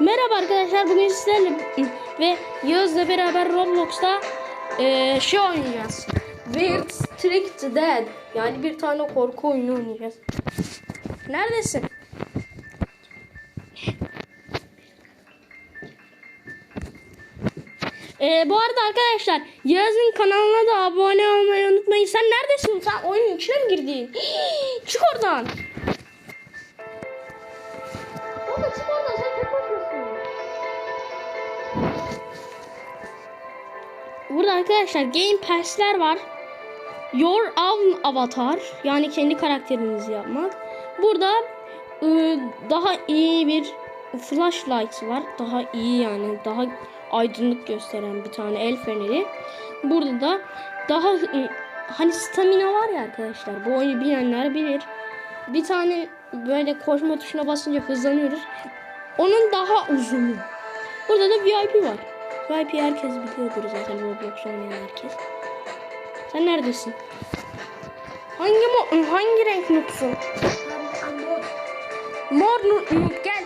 Merhaba arkadaşlar bugün sizlerle ve Yağız'la beraber Roblox'ta eee şey oynayacağız. Weird Tricked Dead yani bir tane korku oyunu oynayacağız. Neredesin? Eee bu arada arkadaşlar Yağız'ın kanalına da abone olmayı unutmayın. Sen neredesin? Sen oyunun içine mi girdin? Çık oradan. Oğlum çık oradan başınasın. Burada arkadaşlar Game Pass'ler var. Your Own Avatar yani kendi karakterinizi yapmak. Burada ıı, daha iyi bir flashlight var. Daha iyi yani daha aydınlık gösteren bir tane el feneri. Burada da daha ıı, hani stamina var ya arkadaşlar. Bu oyunu bilenler bilir. Bir tane böyle koşma tuşuna basınca hızlanıyoruz. Onun daha uzunu. Burada da VIP var. VIP herkes biliyordur zaten Roblox oynayan herkes. Sen neredesin? Hangi mo hangi renk nutsun? Mor nu- nut gel.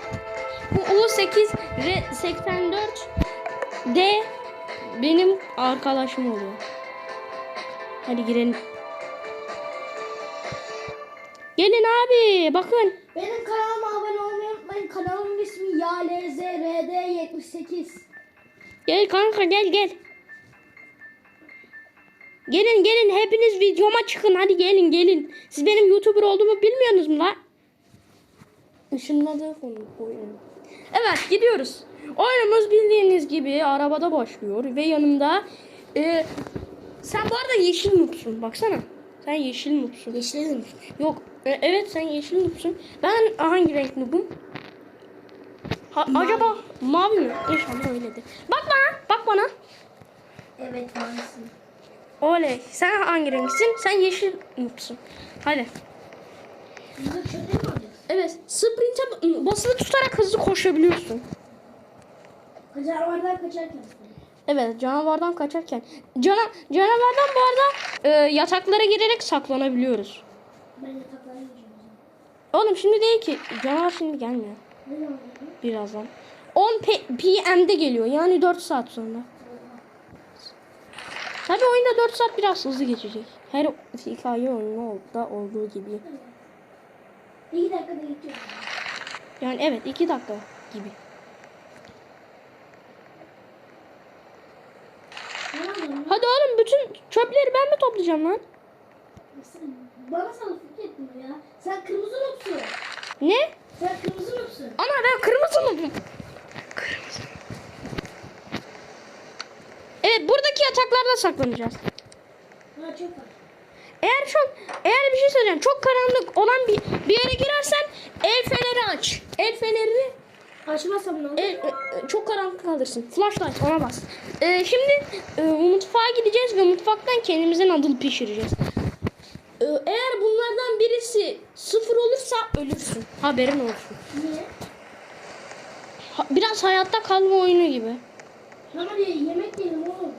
Bu U8 R 84 D benim arkadaşım oluyor. Hadi girelim. Gelin abi bakın. Benim unutmayın. Kanalımın ismi YALZRD78. Gel kanka gel gel. Gelin gelin hepiniz videoma çıkın hadi gelin gelin. Siz benim YouTuber olduğumu bilmiyorsunuz mu lan? Işınladığı konu oyun. Evet gidiyoruz. Oyunumuz bildiğiniz gibi arabada başlıyor ve yanımda e, sen bu arada yeşil mutsun baksana. Sen yeşil mutsun. Yeşil mi? Yok e, evet sen yeşil mutsun. Ben hangi renk nubum? Ha, acaba mavi mi? İnşallah öyledir. Bak bana bak bana. Evet maalesef. Oley. Sen hangi renksin? Sen yeşil mutsun. Hadi. Evet. Sprint'e basılı tutarak hızlı koşabiliyorsun. Canavarlar kaçarken. Evet canavardan kaçarken. Cana, canavardan bu arada e, yataklara girerek saklanabiliyoruz. Ben yataklara gireceğim. Oğlum şimdi değil ki. Canavar şimdi gelmiyor. Birazdan. 10 P- PM'de geliyor. Yani 4 saat sonra. Tabii oyunda 4 saat biraz hızlı geçecek. Her hikaye oyunu da olduğu gibi. İki dakikada geçiyorum. Yani evet 2 dakika gibi. Hadi oğlum bütün çöpleri ben mi toplayacağım lan? Bana sana fikir ettin ya. Sen kırmızı noksun. Ne? Sen kırmızı noksun. Ana ben kırmızı mı? Kırmızı. Evet buradaki yataklarda saklanacağız. Ha çok var. Eğer çok eğer bir şey söyleyeceğim çok karanlık olan bir, bir yere girersen el feneri aç. El fenerini Açmazsam ne olur? el, e, e, çok karanlık kalırsın. Flashlight ona bas. E, şimdi e, mutfağa gideceğiz ve mutfaktan kendimizin adını pişireceğiz. E, eğer birisi sıfır olursa ölürsün. Haberin olsun. Niye? Ha- biraz hayatta kalma oyunu gibi. Ama diye yemek yiyelim oğlum.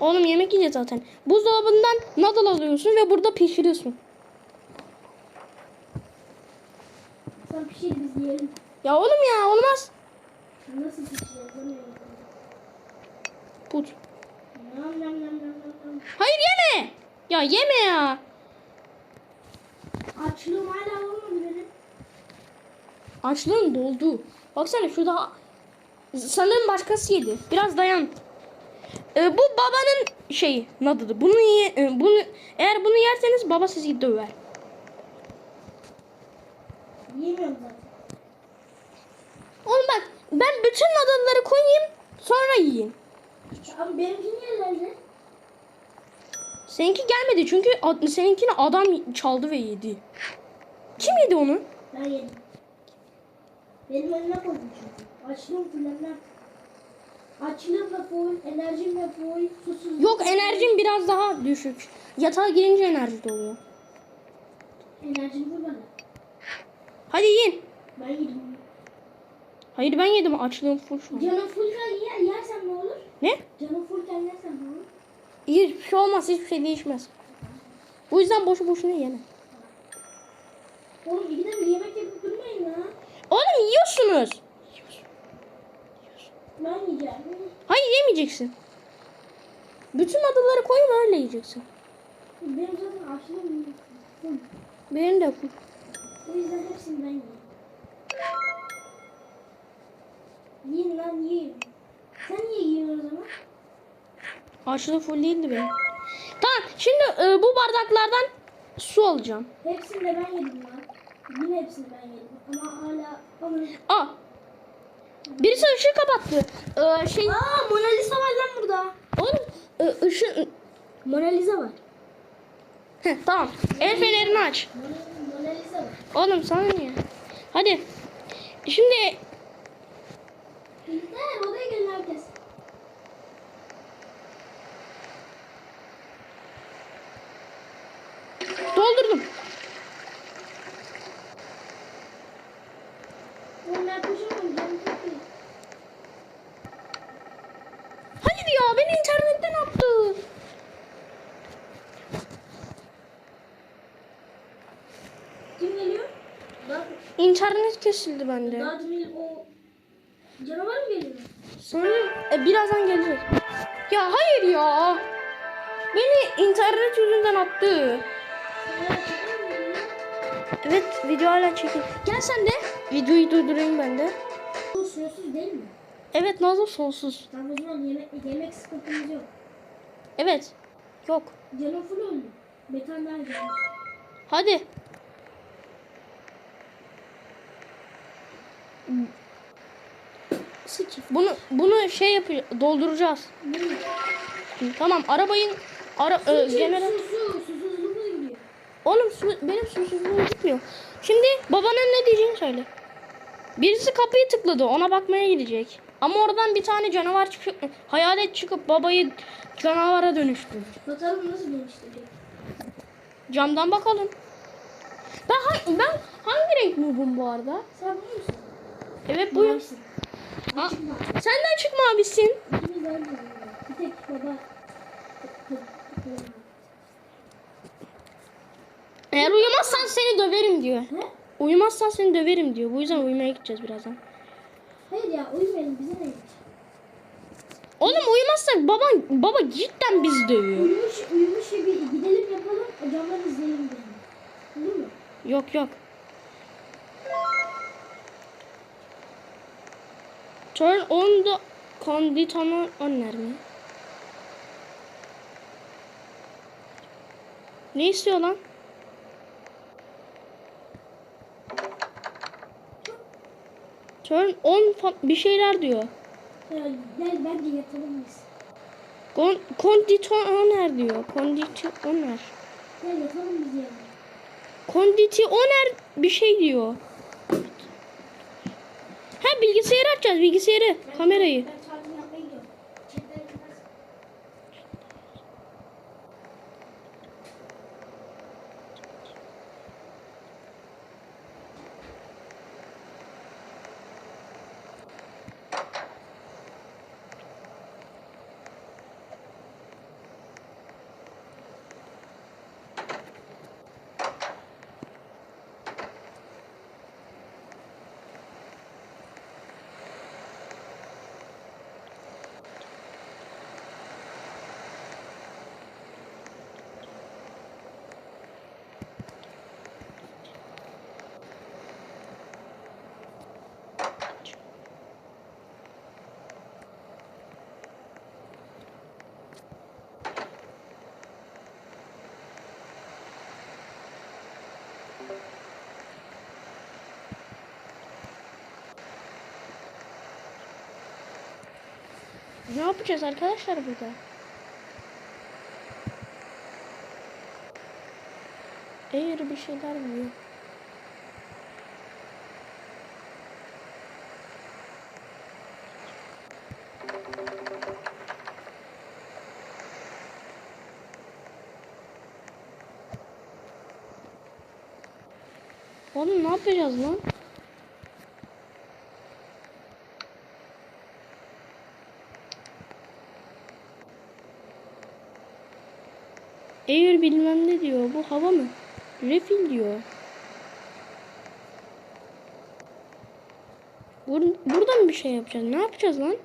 Oğlum yemek yiyeceğiz zaten. Buzdolabından noodle alıyorsun ve burada pişiriyorsun. Sen pişir biz yiyelim. Ya oğlum ya olmaz. Nasıl yiyelim. Put. Nam nam nam nam nam nam. Hayır yeme. Ya yeme ya. Açlığım hala olmadı benim. Açlığın doldu. Baksana şurada sanırım başkası yedi. Biraz dayan. Ee, bu babanın şeyi nadıdı. Bunu ye, e, bunu eğer bunu yerseniz baba sizi döver. Yemiyorum zaten. Oğlum bak ben bütün nadılları koyayım sonra yiyin. Abi benimki niye geldi? Seninki gelmedi çünkü ad- seninkini adam çaldı ve yedi. Kim yedi onu? Ben yedim. Benim önüme koydum çünkü. Açlığım fullenmem. Açlığım da full, enerjim de full, susuz. Yok enerjim biraz daha düşük. Yatağa girince enerji doluyor. Enerjim full bana. Hadi yiyin. Ben yedim. Hayır ben yedim açlığım full şu an. Canım fullken yer, yersem ne olur? Ne? Canım fullken olur? Hiçbir şey olmaz hiçbir şey değişmez. Bu yüzden boşu boşuna yeme. Oğlum ikide bir yemek yapıp durmayın ya. Oğlum yiyorsunuz. ben yiyeceğim. Hayır yemeyeceksin. Bütün adaları koyup öyle yiyeceksin. Benim zaten açlığım yok. Benim de yok. O yüzden hepsini ben yiyeyim. Yiyin lan yiyin. Sen niye yiyorsun o zaman? Açlığı full değildi benim. Tamam şimdi e, bu bardaklardan su alacağım. Hepsini de ben yedim lan. Yine hepsini ben yedim. Ama hala ama... Aa. Birisi ışığı kapattı. Ee, şey Aa Mona Lisa var lan burada. oğlum e, ışığı Mona Lisa var. Heh, tamam. El fenerini aç. Mona Lisa var. Oğlum sana niye? Hadi. Şimdi Bizler odaya gelin herkes. doldurdum. Oğlum ben koşamam canım çok iyi. Hayır ya beni internetten attı. Kim geliyor? Bak İnternet kesildi bende. daha demin o canavar mı geliyor? Sanırım e, birazdan gelecek. Ya hayır ya. Beni internet yüzünden attı. Evet video hala çekin. Gel sen de. Videoyu durdurayım ben de. Bu suyosuz değil mi? Evet Nazlı sonsuz. Tamam o zaman yemek, yemek sıkıntımız yok. Evet. Yok. Canım full öldü. Metan gelmiş. Hadi. Bunu bunu şey yapıyor dolduracağız. Tamam arabayın ara e, genel. Oğlum su, benim susuzluğum gitmiyor. Şimdi babanın ne diyeceğini söyle. Birisi kapıyı tıkladı. Ona bakmaya gidecek. Ama oradan bir tane canavar çıkıp hayalet çıkıp babayı canavara dönüştürdü. Bakalım nasıl dönüştürecek. Camdan bakalım. Ben ben hangi renk noob'um bu arada? Sen musun? Evet. Mavisin. Ha, anda. Bir tek baba. Eğer uyumazsan seni döverim diyor. Ne? Uyumazsan seni döverim diyor. Bu yüzden uyumaya gideceğiz birazdan. Hayır ya uyumayalım bize neymiş? Oğlum uyumazsak baban baba cidden bizi dövüyor. Uyumuş, uyumuş gibi gidelim yapalım camdan izleyelim yani. Olur mu? Yok yok. Turn on the conditioner önler mi? Ne istiyor lan? Turn on bir şeyler diyor. Ya, gel bence yatalım biz. Kon konditioner diyor. Konditioner. Gel yatalım biz yani. Konditioner bir şey diyor. Bilgisayarı açacağız bilgisayarı. Kamerayı. Ne yapacağız arkadaşlar burada? Eğer bir şeyler diyor. Oğlum ne yapacağız lan? Air bilmem ne diyor. Bu hava mı? Refill diyor. Bur buradan bir şey yapacağız. Ne yapacağız lan?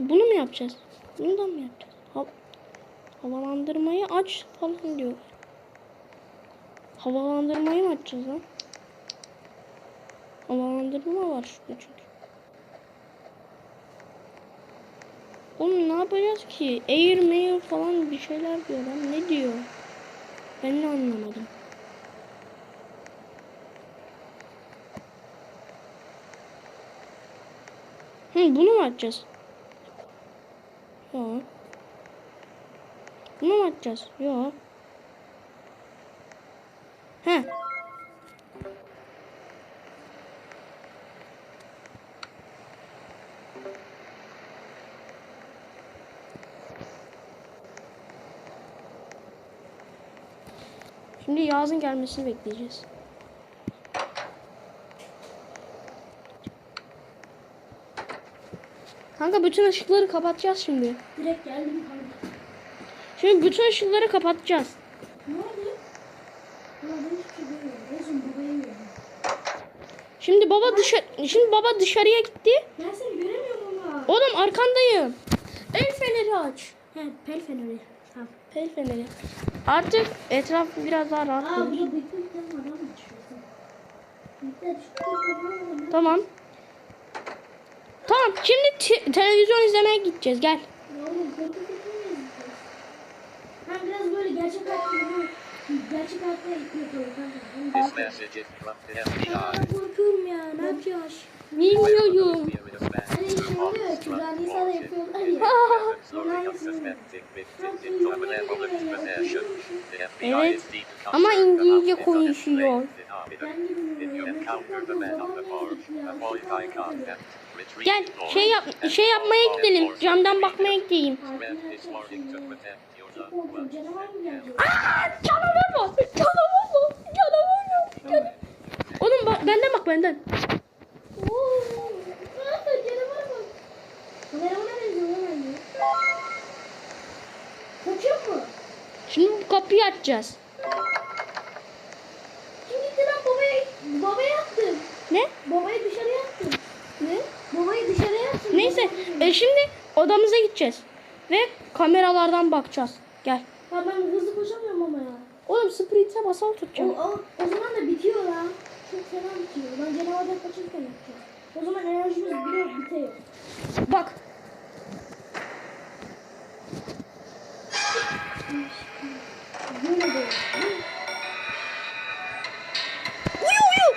Bunu mu yapacağız? Bunu da mı yapacağız? Ha- havalandırmayı aç falan diyor. Havalandırmayı mı açacağız lan? Havalandırma var şurada çünkü. Oğlum ne yapacağız ki? Air mail falan bir şeyler diyor lan. Ne diyor? Ben de anlamadım. Hı, bunu mu açacağız? Yok. Bunu mu açacağız? Yok. He. Şimdi yazın gelmesini bekleyeceğiz. Kanka bütün ışıkları kapatacağız şimdi. Direkt geldim kanka. Şimdi bütün ışıkları kapatacağız. Ne oldu? Şey. Şimdi baba dışarı şimdi baba dışarıya gitti. Ben seni göremiyorum ama. Oğlum arkandayım. El feneri aç. He pel feneri. Tamam. El feneri. Artık etraf biraz daha rahat. Aa burada büyük. Tamam. Tamam şimdi te- televizyon izlemeye gideceğiz gel. Ben biraz böyle gerçek hayatta gerçek hayatta yapıyorum kanka. Ben korkuyorum ya. Ne yapacağız? Bilmiyorum. Evet. Ama İngilizce konuşuyor. Gel şey yap şey yapmaya gidelim. Camdan bakmaya gideyim. Aa, canavar var. Canavar var. Canavar var. Oğlum bak benden bak benden. Oo, aa, canavar bak. Kameramana benziyor lan anne. Kaçıyor mu? Şimdi bu kapıyı açacağız. Kim gitti lan babaya? Babaya attım. Ne? Babayı dışarıya attım. Ne? Babayı dışarıya attım. Neyse e, şimdi odamıza gideceğiz. Ve kameralardan bakacağız. Gel. Ya ben hızlı koşamıyorum ama ya. Oğlum sprint'e basılı O, tutacağım. o, o zaman da bitiyor lan. Çok fena bitiyor. Ben canavardan kaçırken yapacağız. O zaman enerjimiz biraz bitiyor. Bak. Uyu.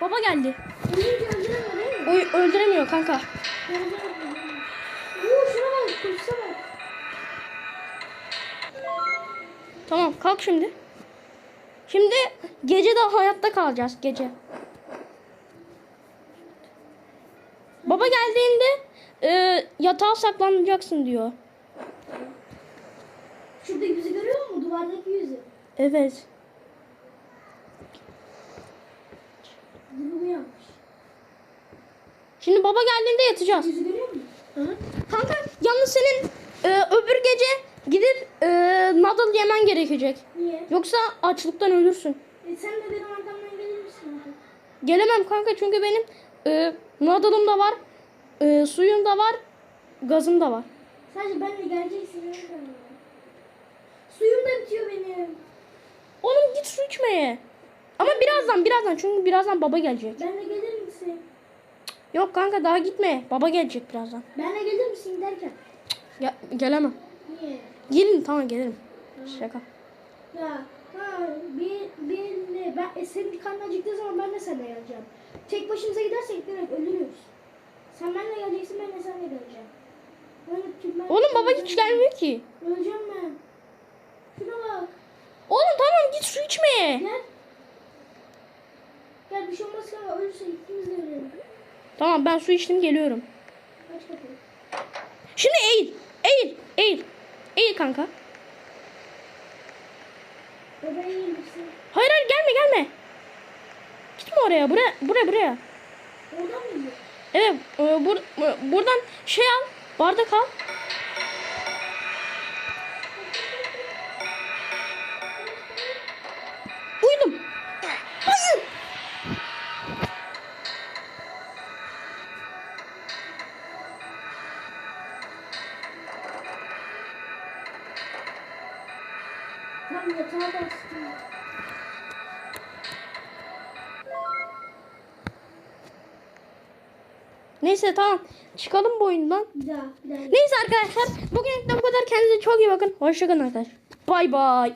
Baba geldi. Uyuyunca öldüremiyor kanka. Oo şuna bak. Bak. Tamam kalk şimdi. Şimdi gece de hayatta kalacağız gece. Baba geldiğinde e, yatağa saklanacaksın diyor. Şurada yüzü görüyor musun? Duvardaki yüzü. Evet. Şimdi baba geldiğinde yatacağız. Yüzü görüyor musun? Hı? Kanka yalnız senin e, öbür gece gidip e, noodle yemen gerekecek. Niye? Yoksa açlıktan ölürsün. E sen de benim arkamdan gelir misin? Gelemem kanka çünkü benim e, noodle'ım da var, e, suyum da var, gazım da var. Sadece benle geleceksin. öyle mi? Suyum da bitiyor benim. Oğlum git su içmeye. Ama birazdan birazdan çünkü birazdan baba gelecek. Benle gelir misin? Yok kanka daha gitme. Baba gelecek birazdan. Benle gelir misin derken? Ya, gelemem. Niye? Gelin tamam gelirim. Şaka. Ya ha bir bir ne ben e, senin karnın acıktığı zaman ben de seninle geleceğim. Tek başımıza gidersek direkt ölürüz. Sen benimle geleceksin ben de seninle geleceğim. Ben, ben, Oğlum baba hiç gelmiyor ki. Öleceğim ben. Şuna bak. Oğlum tamam git su içmeye. Gel. Gel bir şey olmaz kanka ölürsek ikimiz de ölelim. Tamam ben su içtim geliyorum. Aç kapıyı. Şimdi eğil. Eğil. Eğil. Eğil kanka. Hayır hayır gelme gelme. Gitme oraya. Buraya buraya buraya. Orada mıydı? Evet e, bur- e, buradan şey al. Bardak al. Neyse tamam. Çıkalım bu oyundan. Bir daha, bir daha. Neyse arkadaşlar. Bugün de bu kadar. Kendinize çok iyi bakın. Hoşçakalın arkadaşlar. Bay bay.